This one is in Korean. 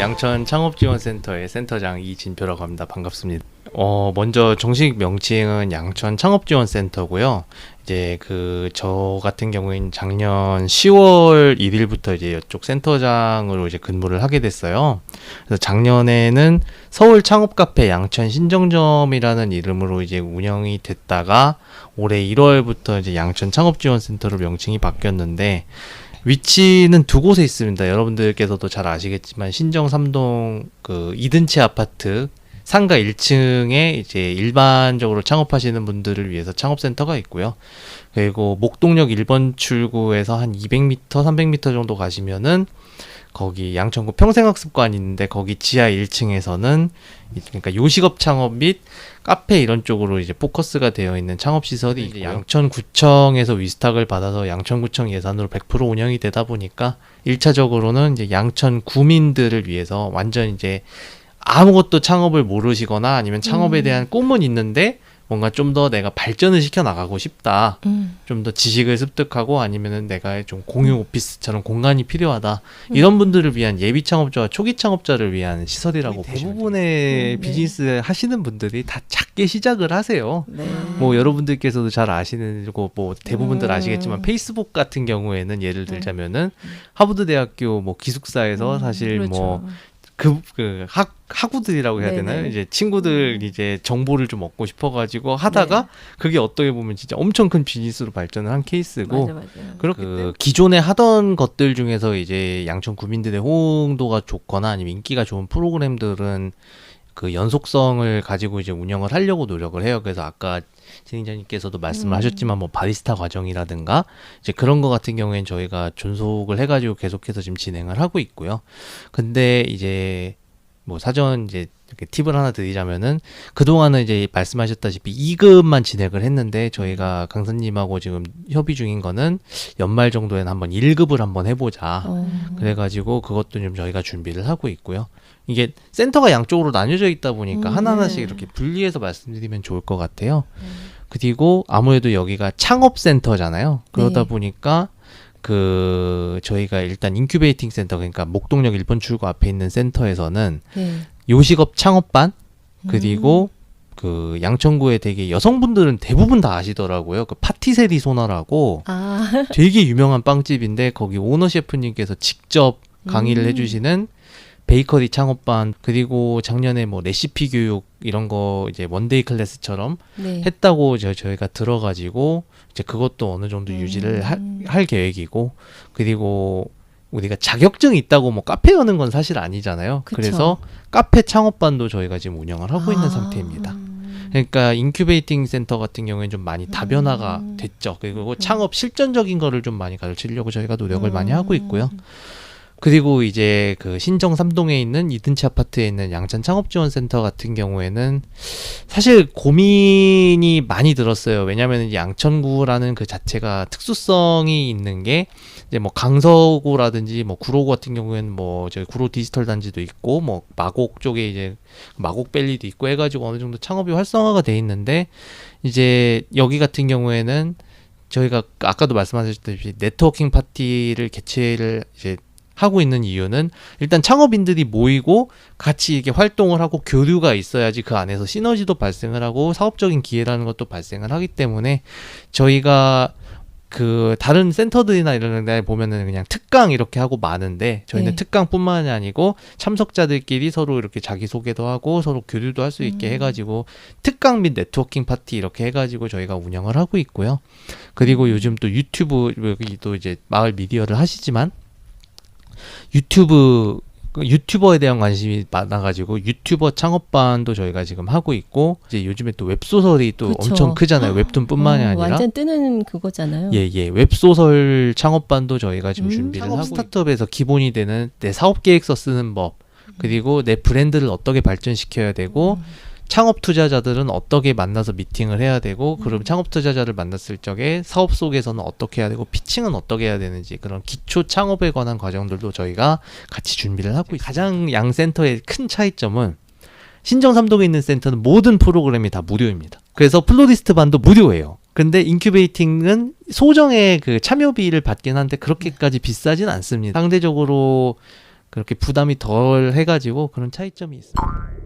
양천 창업지원센터의 센터장 이진표라고 합니다. 반갑습니다. 어, 먼저 정식 명칭은 양천 창업지원센터고요. 이제 그 저 같은 경우에는 작년 10월 1일부터 이제 이쪽 센터장으로 이제 근무를 하게 됐어요. 그래서 작년에는 서울 창업 카페 양천 신정점이라는 이름으로 이제 운영이 됐다가 올해 1월부터 이제 양천 창업 지원 센터로 명칭이 바뀌었는데 위치는 두 곳에 있습니다. 여러분들께서도 잘 아시겠지만 신정 3동 그 이든치 아파트 상가 1층에 이제 일반적으로 창업하시는 분들을 위해서 창업센터가 있고요. 그리고 목동역 1번 출구에서 한 200m, 300m 정도 가시면은 거기 양천구 평생학습관 있는데 거기 지하 1층에서는 그러니까 요식업 창업 및 카페 이런 쪽으로 이제 포커스가 되어 있는 창업 시설이 이제 양천구청에서 위스탁을 받아서 양천구청 예산으로 100% 운영이 되다 보니까 1차적으로는 이제 양천 구민들을 위해서 완전 이제 아무것도 창업을 모르시거나 아니면 창업에 음. 대한 꿈은 있는데 뭔가 좀 더 내가 발전을 시켜 나가고 싶다. 음. 좀더 지식을 습득하고 아니면은 내가 좀 공유 오피스처럼 공간이 필요하다 음. 이런 분들을 위한 예비 창업자와 초기 창업자를 위한 시설이라고 대부분의 음, 네. 비즈니스 하시는 분들이 다 작게 시작을 하세요. 네. 뭐 여러분들께서도 잘 아시는 거뭐 대부분들 음. 아시겠지만 페이스북 같은 경우에는 예를 들자면은 하버드 대학교 뭐 기숙사에서 음, 사실 그렇죠. 뭐 그, 그, 학, 학우들이라고 해야. 되나요? 이제 친구들 음. 이제 정보를 좀 얻고 싶어가지고 하다가 네. 그게 어떻게 보면 진짜 엄청 큰 비즈니스로 발전을 한 케이스고 맞아 맞아. 그렇기 그 기존에 하던 것들 중에서 이제 양천 구민들의 호응도가 좋거나 아니면 인기가 좋은 프로그램들은 그 연속성을 가지고 이제 운영을 하려고 노력을 해요. 그래서 아까 진행자님께서도 말씀을 음. 하셨지만 뭐 바리스타 과정이라든가 이제 그런 거 같은 경우에는 저희가 존속을 해가지고 계속해서 지금 진행을 하고 있고요. 근데 이제 뭐 사전 이제 이렇게 팁을 하나 드리자면은 그동안은 이제 말씀하셨다시피 2급만 진행을 했는데 저희가 강사님하고 지금 협의 중인 거는 연말 정도에는 한번 1급을 한번 해보자. 어. 그래가지고 그것도 좀 저희가 준비를 하고 있고요. 이게 센터가 양쪽으로 나뉘어져 있다 보니까 음, 하나하나씩 네. 이렇게 분리해서 말씀드리면 좋을 것 같아요. 그리고 아무래도 여기가 창업센터잖아요. 그러다 네. 보니까 그 저희가 일단 인큐베이팅 센터 그러니까 목동역 1번 출구 앞에 있는 센터에서는 네. 요식업 창업반 그리고 음. 그 양천구에 되게 여성분들은 대부분 다 아시더라고요. 그 파티세리 소나라고 아. 되게 유명한 빵집인데 거기 오너 셰프님께서 직접 강의를 음. 해주시는 베이커리 창업반 그리고 작년에 뭐 레시피 교육 이런 거 이제 원데이 클래스처럼 네. 했다고 저, 저희가 들어가지고 이제 그것도 어느 정도 음. 유지를 하- 할 계획이고 그리고 우리가 자격증이 있다고 뭐 카페 여는 건 사실 아니잖아요. 그쵸. 그래서 카페 창업반도 저희가 지금 운영을 하고 있는 아. 상태입니다. 그러니까 인큐베이팅 센터 같은 경우에는 좀 많이 다변화가 음. 됐죠. 그리고 창업 실전적인 거를 좀 많이 가르치려고 저희가 노력을 많이 음. 하고 있고요. 그리고 이제 그 신정 3동에 있는 이든치 아파트에 있는 양천 창업지원센터 같은 경우에는 사실 고민이 많이 들었어요. 왜냐하면 양천구라는 그 자체가 특수성이 있는 게 이제 뭐 강서구라든지 뭐 구로구 같은 경우에는 뭐 저희 구로 디지털 단지도 있고 뭐 마곡 쪽에 이제 마곡 밸리도 있고 해가지고 어느 정도 창업이 활성화가 돼 있는데 이제 여기 같은 경우에는 저희가 아까도 말씀하셨다시피 네트워킹 파티를 개최를 이제 하고 있는 이유는 일단 창업인들이 모이고 같이 이렇게 활동을 하고 교류가 있어야지 그 안에서 시너지도 발생을 하고 사업적인 기회라는 것도 발생을 하기 때문에 저희가 그 다른 센터들이나 이런 데 보면은 그냥 특강 이렇게 하고 많은데 저희는 네. 특강뿐만이 아니고 참석자들끼리 서로 이렇게 자기 소개도 하고 서로 교류도 할 수 있게 음. 해가지고 특강 및 네트워킹 파티 이렇게 해가지고 저희가 운영을 하고 있고요. 그리고 요즘 또 유튜브 여기 또 이제 마을 미디어를 하시지만 유튜브 그 유튜버에 대한 관심이 많아가지고 유튜버 창업반도 저희가 지금 하고 있고 이제 요즘에 또 웹소설이 또 그쵸. 엄청 크잖아요. 웹툰뿐만이 어, 아니라 완전 뜨는 그거잖아요. 예, 예. 웹소설 창업반도 저희가 지금 음. 준비를 하고 스타트업에서 기본이 되는 내 사업 계획서 쓰는 법 그리고 내 브랜드를 어떻게 발전시켜야 되고 음. 창업 투자자들은 어떻게 만나서 미팅을 해야 되고 음. 그럼 창업 투자자를 만났을 적에 사업 속에서는 어떻게 해야 되고 피칭은 어떻게 해야 되는지 그런 기초 창업에 관한 과정들도 저희가 같이 준비를 하고 있습니다. 가장 양 센터의 큰 차이점은 신정 삼동에 있는 센터는 모든 프로그램이 다 무료입니다. 그래서 플로리스트 반도 무료예요. 근데 인큐베이팅은 소정의 그 참여비를 받긴 한데 그렇게까지 비싸진 않습니다. 상대적으로 그렇게 부담이 덜 해가지고 그런 차이점이 있어요.